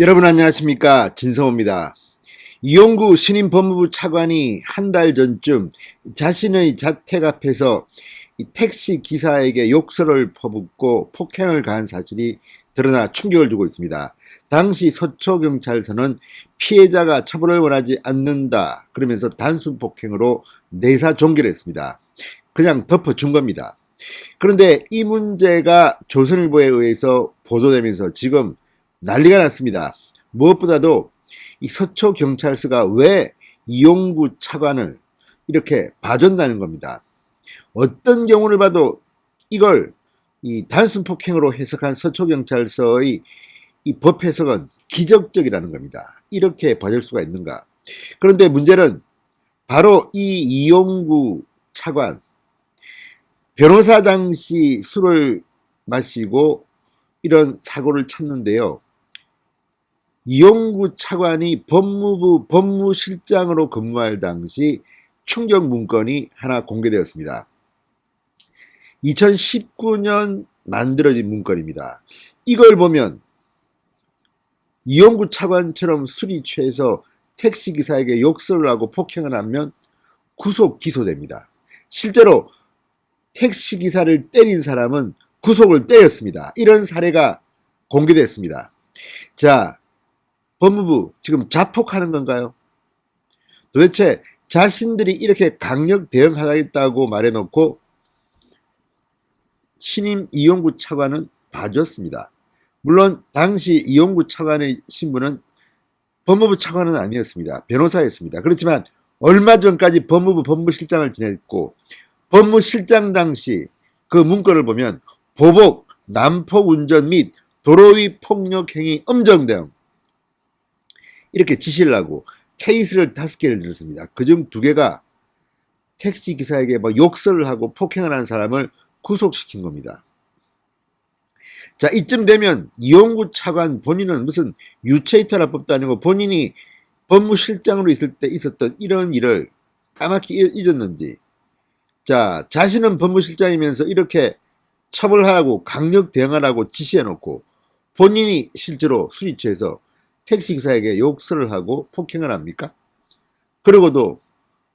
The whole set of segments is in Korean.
여러분 안녕하십니까 진성호입니다. 이용구 신임 법무부 차관이 한 달 전쯤 자신의 자택 앞에서 이 택시 기사에게 욕설을 퍼붓고 폭행을 가한 사실이 드러나 충격을 주고 있습니다. 당시 서초경찰서는 피해자가 처벌을 원하지 않는다 그러면서 단순 폭행으로 내사 종결을 했습니다. 그냥 덮어준 겁니다. 그런데 이 문제가 조선일보에 의해서 보도되면서 지금 난리가 났습니다. 무엇보다도 이 서초 경찰서가 왜 이용구 차관을 이렇게 봐준다는 겁니다. 어떤 경우를 봐도 이걸 이 단순 폭행으로 해석한 서초 경찰서의 이 법 해석은 기적적이라는 겁니다. 이렇게 봐줄 수가 있는가? 그런데 문제는 바로 이 이용구 차관 변호사 당시 술을 마시고 이런 사고를 쳤는데요. 이용구 차관이 법무부 법무실장으로 근무할 당시 충격 문건이 하나 공개되었습니다. 2019년 만들어진 문건입니다. 이걸 보면 이용구 차관처럼 술이 취해서 택시기사에게 욕설을 하고 폭행을 하면 구속 기소됩니다. 실제로 택시기사를 때린 사람은 구속을 때렸습니다. 이런 사례가 공개됐습니다. 자, 법무부 지금 자폭하는 건가요? 도대체 자신들이 이렇게 강력 대응하겠다고 말해놓고 신임 이용구 차관은 봐줬습니다. 물론 당시 이용구 차관의 신분은 법무부 차관은 아니었습니다. 변호사였습니다. 그렇지만 얼마 전까지 법무부 법무실장을 지냈고 법무실장 당시 그 문건을 보면 보복, 난폭 운전 및 도로 위 폭력 행위 엄정 대응 이렇게 지시를 하고 케이스를 다섯 개를 들었습니다. 그중 두 개가 택시 기사에게 뭐 욕설을 하고 폭행을 한 사람을 구속시킨 겁니다. 자, 이쯤 되면 이용구 차관 본인은 무슨 유체이탈화법도 아니고 본인이 법무실장으로 있을 때 있었던 이런 일을 까맣게 잊었는지 자, 자신은 법무실장이면서 이렇게 처벌하라고 강력 대응하라고 지시해놓고 본인이 실제로 취해서 택시 기사에게 욕설을 하고 폭행을 합니까? 그러고도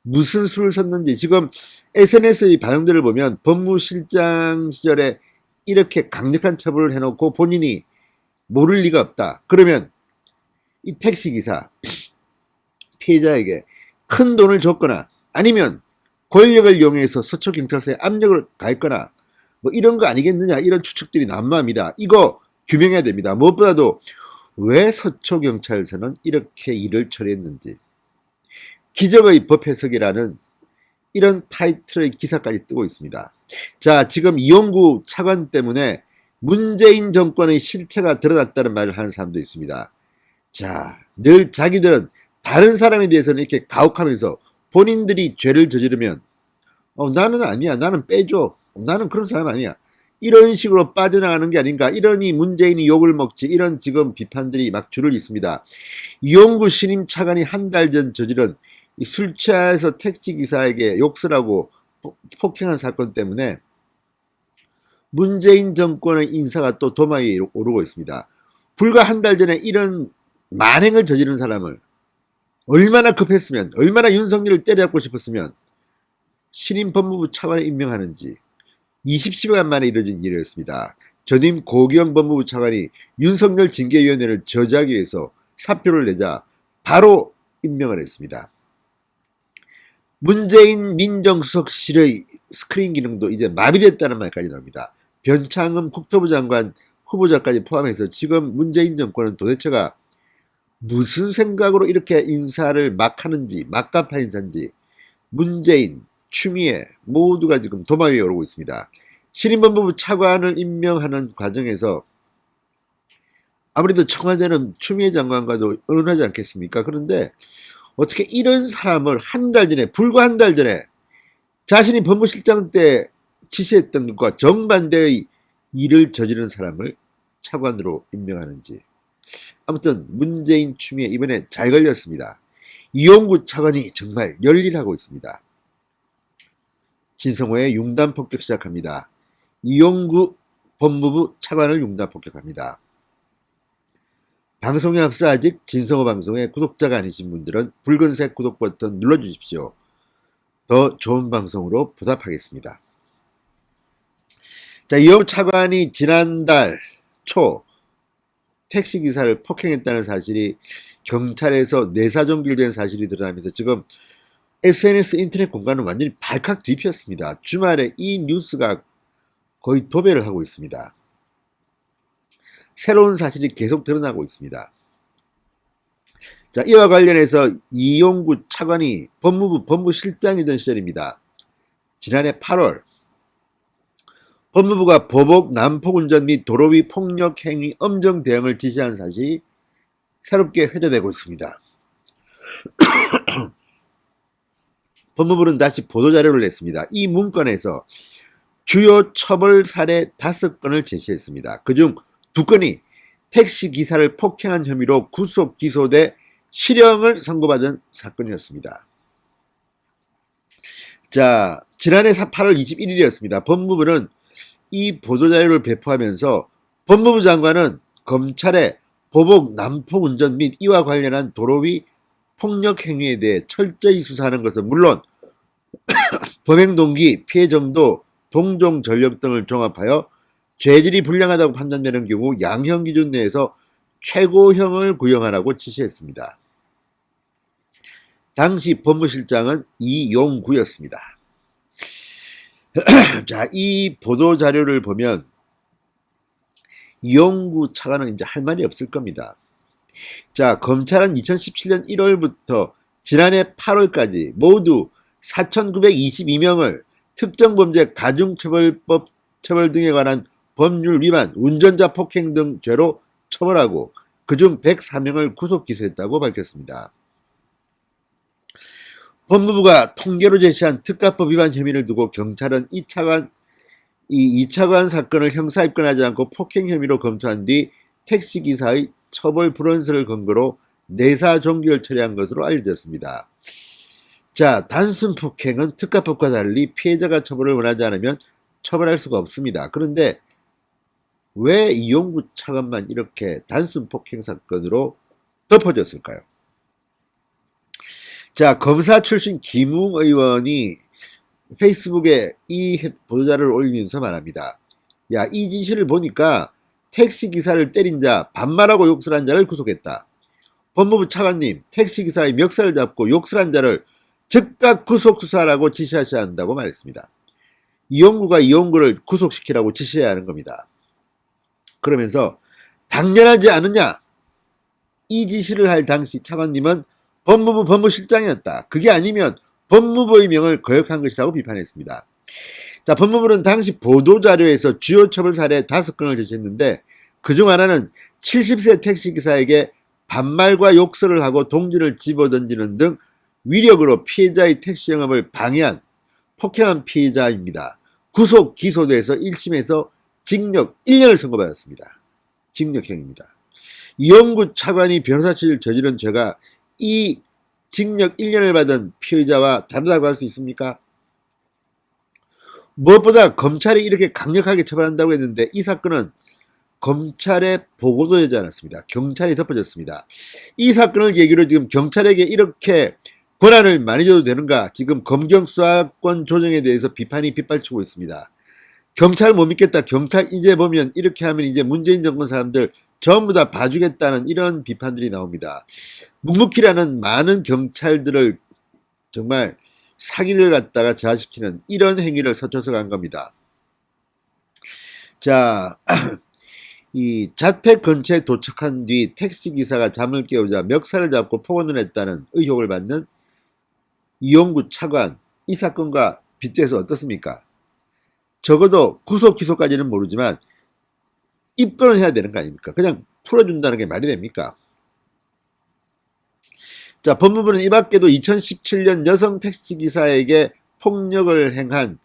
무슨 수를 섰는지 지금 SNS의 반응들을 보면 법무실장 시절에 이렇게 강력한 처벌을 해놓고 본인이 모를 리가 없다. 그러면 이 택시 기사 피해자에게 큰 돈을 줬거나 아니면 권력을 이용해서 서초 경찰서에 압력을 가했거나 뭐 이런 거 아니겠느냐 이런 추측들이 난무합니다. 이거 규명해야 됩니다. 무엇보다도 왜 서초경찰서는 이렇게 일을 처리했는지 기적의 법 해석이라는 이런 타이틀의 기사까지 뜨고 있습니다. 자, 지금 이용구 차관 때문에 문재인 정권의 실체가 드러났다는 말을 하는 사람도 있습니다. 자, 늘 자기들은 다른 사람에 대해서는 이렇게 가혹하면서 본인들이 죄를 저지르면 어, 나는 아니야. 나는 빼줘. 나는 그런 사람 아니야. 이런 식으로 빠져나가는 게 아닌가. 이러니 문재인이 욕을 먹지. 이런 지금 비판들이 막 줄을 잇습니다. 이용구 신임 차관이 한 달 전 저지른 술 취해서 택시기사에게 욕설하고 폭행한 사건 때문에 문재인 정권의 인사가 또 도마에 오르고 있습니다. 불과 한 달 전에 이런 만행을 저지른 사람을 얼마나 급했으면, 얼마나 윤석열을 때려잡고 싶었으면 신임 법무부 차관에 임명하는지 20시간 만에 이뤄진 일이었습니다. 전임 고경 법무부 차관이 윤석열 징계위원회를 저지하기 위해서 사표를 내자 바로 임명을 했습니다. 문재인 민정수석실의 스크린 기능도 이제 마비됐다는 말까지 나옵니다. 변창흠 국토부 장관 후보자까지 포함해서 지금 문재인 정권은 도대체가 무슨 생각으로 이렇게 인사를 막 하는지, 막가파 인사인지, 문재인, 추미애 모두가 지금 도마 위에 오르고 있습니다. 신임법무부 차관을 임명하는 과정에서 아무래도 청와대는 추미애 장관과도 의논하지 않겠습니까? 그런데 어떻게 이런 사람을 한 달 전에, 불과 한 달 전에 자신이 법무실장 때 지시했던 것과 정반대의 일을 저지른 사람을 차관으로 임명하는지. 아무튼 문재인 추미애 이번에 잘 걸렸습니다. 이용구 차관이 정말 열일하고 있습니다. 진성호의 융단 폭격 시작합니다. 이용구 법무부 차관을 융단 폭격합니다. 방송에 앞서 아직 진성호 방송의 구독자가 아니신 분들은 붉은색 구독 버튼 눌러주십시오. 더 좋은 방송으로 보답하겠습니다. 자, 이용 차관이 지난달 초 택시 기사를 폭행했다는 사실이 경찰에서 내사 종결된 사실이 드러나면서 지금 SNS 인터넷 공간은 완전히 발칵 뒤폈습니다. 주말에 이 뉴스가 거의 도배를 하고 있습니다. 새로운 사실이 계속 드러나고 있습니다. 자, 이와 관련해서 이용구 차관이 법무부 법무실장이던 시절입니다. 지난해 8월 법무부가 보복 난폭 운전 및 도로 위 폭력 행위 엄정 대응을 지시한 사실이 새롭게 회자되고 있습니다. 법무부는 다시 보도자료를 냈습니다. 이 문건에서 주요 처벌 사례 5건을 제시했습니다. 그중 2건이 택시 기사를 폭행한 혐의로 구속 기소돼 실형을 선고받은 사건이었습니다. 자, 지난해 8월 21일이었습니다. 법무부는 이 보도자료를 배포하면서 법무부 장관은 검찰의 보복 난폭 운전 및 이와 관련한 도로 위 폭력 행위에 대해 철저히 수사하는 것은 물론 범행 동기, 피해 정도, 동종 전력 등을 종합하여 죄질이 불량하다고 판단되는 경우 양형 기준 내에서 최고형을 구형하라고 지시했습니다. 당시 법무실장은 이용구였습니다. 자, 이 보도 자료를 보면 이용구 차관은 이제 할 말이 없을 겁니다. 자, 검찰은 2017년 1월부터 지난해 8월까지 모두 4,922명을 특정 범죄 가중처벌법 처벌 등에 관한 법률 위반, 운전자 폭행 등 죄로 처벌하고 그중 104명을 구속 기소했다고 밝혔습니다. 법무부가 통계로 제시한 특가법 위반 혐의를 두고 경찰은 2차관 이 2차관 사건을 형사 입건하지 않고 폭행 혐의로 검토한 뒤 택시 기사의 처벌 불원서를 근거로 내사 종결 처리한 것으로 알려졌습니다. 자, 단순 폭행은 특가법과 달리 피해자가 처벌을 원하지 않으면 처벌할 수가 없습니다. 그런데 왜 이용구 차관만 이렇게 단순 폭행 사건으로 덮어졌을까요? 자, 검사 출신 김웅 의원이 페이스북에 이 보도자를 올리면서 말합니다. 야, 이 진실을 보니까 택시 기사를 때린 자, 반말하고 욕설 한 자를 구속했다. 법무부 차관님, 택시 기사의 멱살을 잡고 욕설 한 자를 즉각 구속 수사하라고 지시하셔야 한다고 말했습니다. 이용구가 이용구를 구속시키라고 지시해야 하는 겁니다. 그러면서 당연하지 않느냐? 이 지시를 할 당시 차관님은 법무부 법무실장이었다. 그게 아니면 법무부의 명을 거역한 것이라고 비판했습니다. 자, 법무부는 당시 보도자료에서 주요 처벌 사례 5건을 제시했는데 그중 하나는 70세 택시기사에게 반말과 욕설을 하고 동지를 집어던지는 등 위력으로 피해자의 택시 영업을 방해한 폭행한 피해자입니다. 구속 기소돼서 1심에서 징역 1년을 선고받았습니다. 징역형입니다. 이영구 차관이 변호사 취를 저지른 죄가 이 징역 1년을 받은 피의자와 다르다고 할 수 있습니까? 무엇보다 검찰이 이렇게 강력하게 처벌한다고 했는데 이 사건은 검찰에 보고도 되지 않았습니다. 경찰이 덮어졌습니다. 이 사건을 계기로 지금 경찰에게 이렇게 권한을 많이 줘도 되는가? 지금 검경 수사권 조정에 대해서 비판이 빗발치고 있습니다. 경찰 못 믿겠다. 경찰 이제 보면 이렇게 하면 이제 문재인 정권 사람들 전부 다 봐주겠다는 이런 비판들이 나옵니다. 묵묵히라는 많은 경찰들을 정말 사기를 갖다가 저하시키는 이런 행위를 서쳐서 간 겁니다. 자, 이 자택 근처에 도착한 뒤 택시기사가 잠을 깨우자 멱살을 잡고 폭언을 했다는 의혹을 받는 이용구 차관, 이 사건과 빗대서 어떻습니까? 적어도 구속 기소까지는 모르지만 입건을 해야 되는 거 아닙니까? 그냥 풀어준다는 게 말이 됩니까? 자, 법무부는 이 밖에도 2017년 여성 택시기사에게 폭력을 행한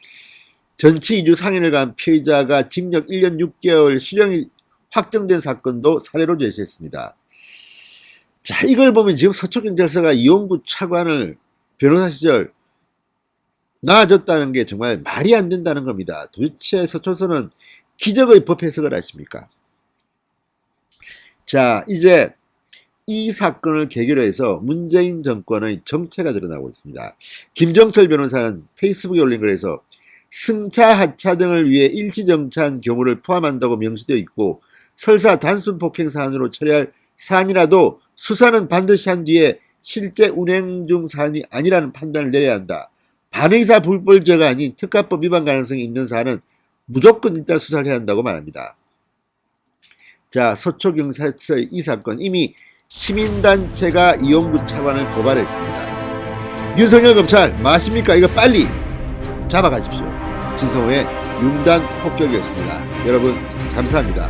전치 2주 상인을 간 피의자가 징역 1년 6개월 실형이 확정된 사건도 사례로 제시했습니다. 자, 이걸 보면 지금 서초경찰서가 이용구 차관을 변호사 시절 놔줬다는 게 정말 말이 안 된다는 겁니다. 도대체 서초서는 기적의 법 해석을 하십니까? 자, 이제 이 사건을 계기로 해서 문재인 정권의 정체가 드러나고 있습니다. 김정철 변호사는 페이스북에 올린 글에서 승차, 하차 등을 위해 일시 정차한 경우를 포함한다고 명시되어 있고 설사 단순 폭행 사안으로 처리할 사안이라도 수사는 반드시 한 뒤에 실제 운행 중 사안이 아니라는 판단을 내려야 한다. 반의사 불벌죄가 아닌 특가법 위반 가능성이 있는 사안은 무조건 일단 수사를 해야 한다고 말합니다. 자, 서초경찰서의 이 사건 이미 시민단체가 이용구 차관을 고발했습니다. 윤석열 검찰 마십니까? 이거 빨리 잡아가십시오. 진성호의 융단 폭격이었습니다. 여러분 감사합니다.